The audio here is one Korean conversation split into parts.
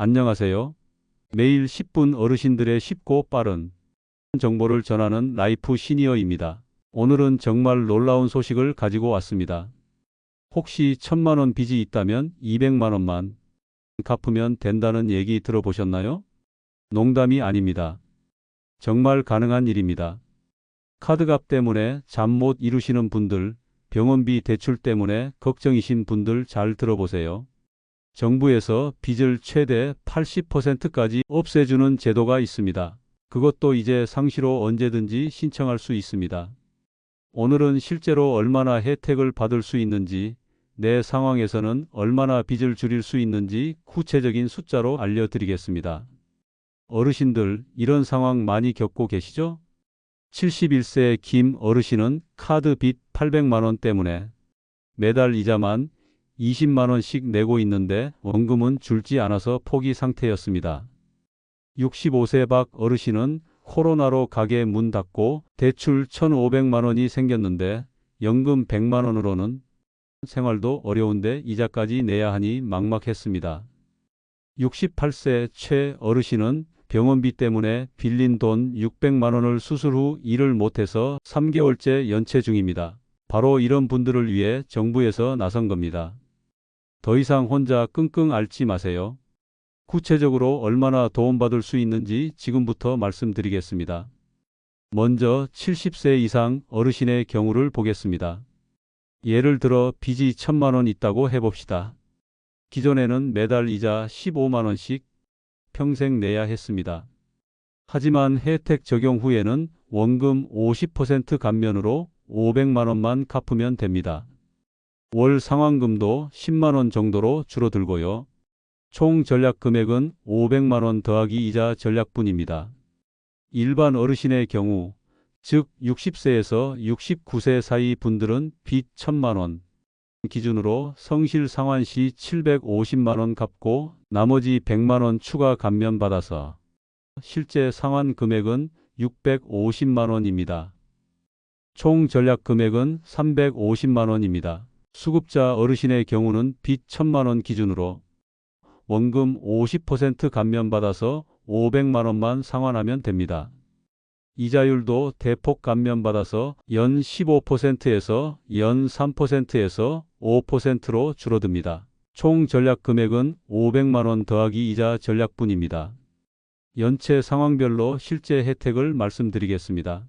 안녕하세요. 매일 10분 어르신들의 쉽고 빠른 정보를 전하는 라이프 시니어입니다. 오늘은 정말 놀라운 소식을 가지고 왔습니다. 혹시 천만 원 빚이 있다면 200만 원만 갚으면 된다는 얘기 들어보셨나요? 농담이 아닙니다. 정말 가능한 일입니다. 카드값 때문에 잠 못 이루시는 분들, 병원비 대출 때문에 걱정이신 분들 잘 들어보세요. 정부에서 빚을 최대 80%까지 없애주는 제도가 있습니다. 그것도 이제 상시로 언제든지 신청할 수 있습니다. 오늘은 실제로 얼마나 혜택을 받을 수 있는지, 내 상황에서는 얼마나 빚을 줄일 수 있는지 구체적인 숫자로 알려드리겠습니다. 어르신들, 이런 상황 많이 겪고 계시죠? 71세 김 어르신은 카드 빚 800만원 때문에 매달 이자만 20만원씩 내고 있는데 원금은 줄지 않아서 포기 상태였습니다. 65세 박 어르신은 코로나로 가게 문 닫고 대출 1,500만원이 생겼는데 연금 100만원으로는 생활도 어려운데 이자까지 내야 하니 막막했습니다. 68세 최 어르신은 병원비 때문에 빌린 돈 600만 원을 수술 후 일을 못해서 3개월째 연체 중입니다. 바로 이런 분들을 위해 정부에서 나선 겁니다. 더 이상 혼자 끙끙 앓지 마세요. 구체적으로 얼마나 도움받을 수 있는지 지금부터 말씀드리겠습니다. 먼저 70세 이상 어르신의 경우를 보겠습니다. 예를 들어 빚이 1000만 원 있다고 해봅시다. 기존에는 매달 이자 15만 원씩 평생 내야 했습니다. 하지만 혜택 적용 후에는 원금 50% 감면으로 500만 원만 갚으면 됩니다. 월 상환금도 10만 원 정도로 줄어들고요. 총 전략 금액은 500만 원 더하기 이자 전략분입니다. 일반 어르신의 경우 즉 60세에서 69세 사이 분들은 빚 1000만 원 기준으로 성실 상환 시 750만 원 갚고 나머지 100만 원 추가 감면 받아서 실제 상환 금액은 650만 원입니다. 총 전략 금액은 350만 원입니다. 수급자 어르신의 경우는 빚 1000만 원 기준으로 원금 50% 감면 받아서 500만 원만 상환하면 됩니다. 이자율도 대폭 감면받아서 연 15%에서 연 3%에서 5%로 줄어듭니다. 총 전략 금액은 500만 원 더하기 이자 전략분입니다. 연체 상황별로 실제 혜택을 말씀드리겠습니다.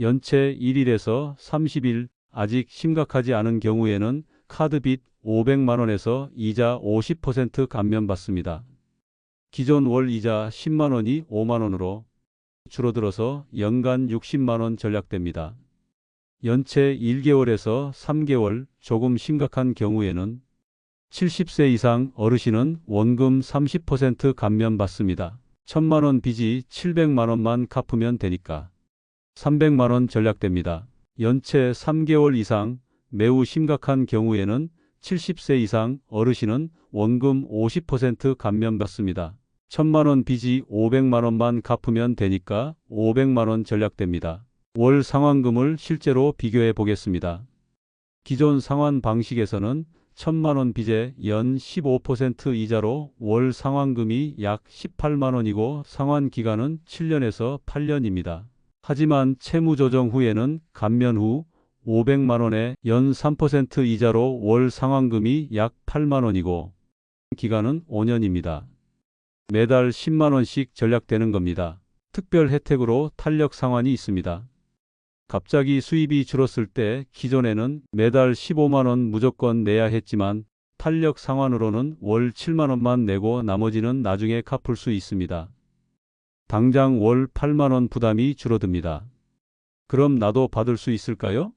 연체 1일에서 30일 아직 심각하지 않은 경우에는 카드빚 500만 원에서 이자 50% 감면받습니다. 기존 월 이자 10만 원이 5만 원으로 줄어들어서 연간 60만 원 전략됩니다. 연체 1개월에서 3개월 조금 심각한 경우에는 70세 이상 어르신은 원금 30% 감면받습니다. 1000만 원 빚이 700만 원만 갚으면 되니까 300만 원 전략됩니다. 연체 3개월 이상 매우 심각한 경우에는 70세 이상 어르신은 원금 50% 감면받습니다. 천만 원 빚이 500만 원만 갚으면 되니까 500만 원 전략됩니다. 월 상환금을 실제로 비교해 보겠습니다. 기존 상환 방식에서는 천만 원 빚에 연 15% 이자로 월 상환금이 약 18만 원이고 상환 기간은 7년에서 8년입니다. 하지만 채무 조정 후에는 감면 후 500만 원에 연 3% 이자로 월 상환금이 약 8만 원이고 기간은 5년입니다. 매달 10만 원씩 전략되는 겁니다. 특별 혜택으로 탄력 상환이 있습니다. 갑자기 수입이 줄었을 때 기존에는 매달 15만 원 무조건 내야 했지만 탄력 상환으로는 월 7만 원만 내고 나머지는 나중에 갚을 수 있습니다. 당장 월 8만 원 부담이 줄어듭니다. 그럼 나도 받을 수 있을까요?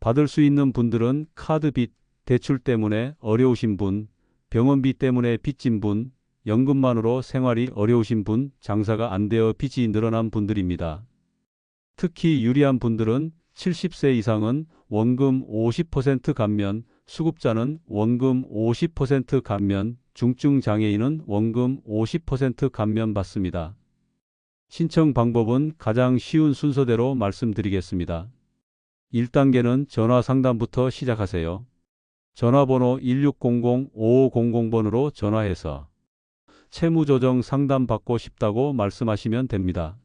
받을 수 있는 분들은 카드 빚, 대출 때문에 어려우신 분, 병원비 때문에 빚진 분, 연금만으로 생활이 어려우신 분, 장사가 안 되어 빚이 늘어난 분들입니다. 특히 유리한 분들은 70세 이상은 원금 50% 감면, 수급자는 원금 50% 감면, 중증 장애인은 원금 50% 감면 받습니다. 신청 방법은 가장 쉬운 순서대로 말씀드리겠습니다. 1단계는 전화 상담부터 시작하세요. 전화번호 1600-5500번으로 전화해서 채무조정 상담 받고 싶다고 말씀하시면 됩니다.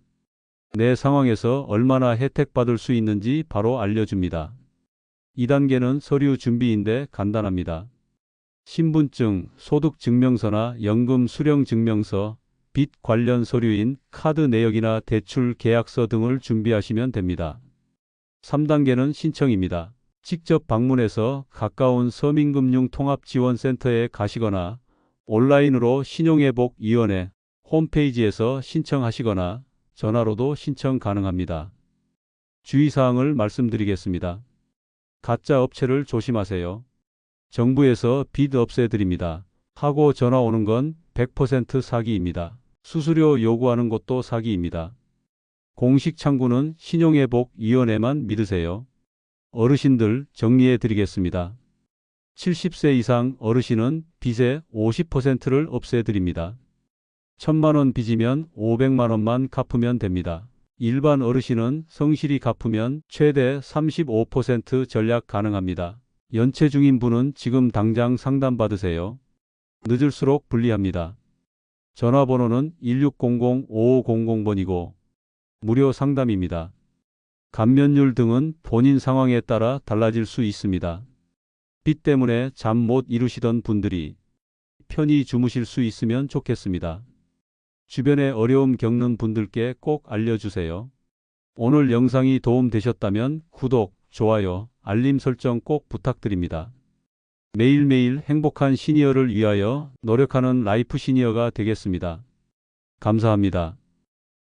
내 상황에서 얼마나 혜택 받을 수 있는지 바로 알려줍니다. 2단계는 서류 준비인데 간단합니다. 신분증, 소득증명서나 연금 수령증명서, 빚 관련 서류인 카드 내역이나 대출 계약서 등을 준비하시면 됩니다. 3단계는 신청입니다. 직접 방문해서 가까운 서민금융통합지원센터에 가시거나 온라인으로 신용회복위원회 홈페이지에서 신청하시거나 전화로도 신청 가능합니다. 주의사항을 말씀드리겠습니다. 가짜 업체를 조심하세요. 정부에서 빚 없애드립니다. 하고 전화 오는 건 100% 사기입니다. 수수료 요구하는 것도 사기입니다. 공식 창구는 신용회복위원회만 믿으세요. 어르신들 정리해 드리겠습니다. 70세 이상 어르신은 빚의 50%를 없애드립니다. 1000만원 빚이면 500만원만 갚으면 됩니다. 일반 어르신은 성실히 갚으면 최대 35% 전략 가능합니다. 연체 중인 분은 지금 당장 상담받으세요. 늦을수록 불리합니다. 전화번호는 1600-5500번이고 무료 상담입니다. 감면율 등은 본인 상황에 따라 달라질 수 있습니다. 빚 때문에 잠 못 이루시던 분들이 편히 주무실 수 있으면 좋겠습니다. 주변에 어려움 겪는 분들께 꼭 알려주세요. 오늘 영상이 도움되셨다면 구독, 좋아요, 알림 설정 꼭 부탁드립니다. 매일매일 행복한 시니어를 위하여 노력하는 라이프 시니어가 되겠습니다. 감사합니다.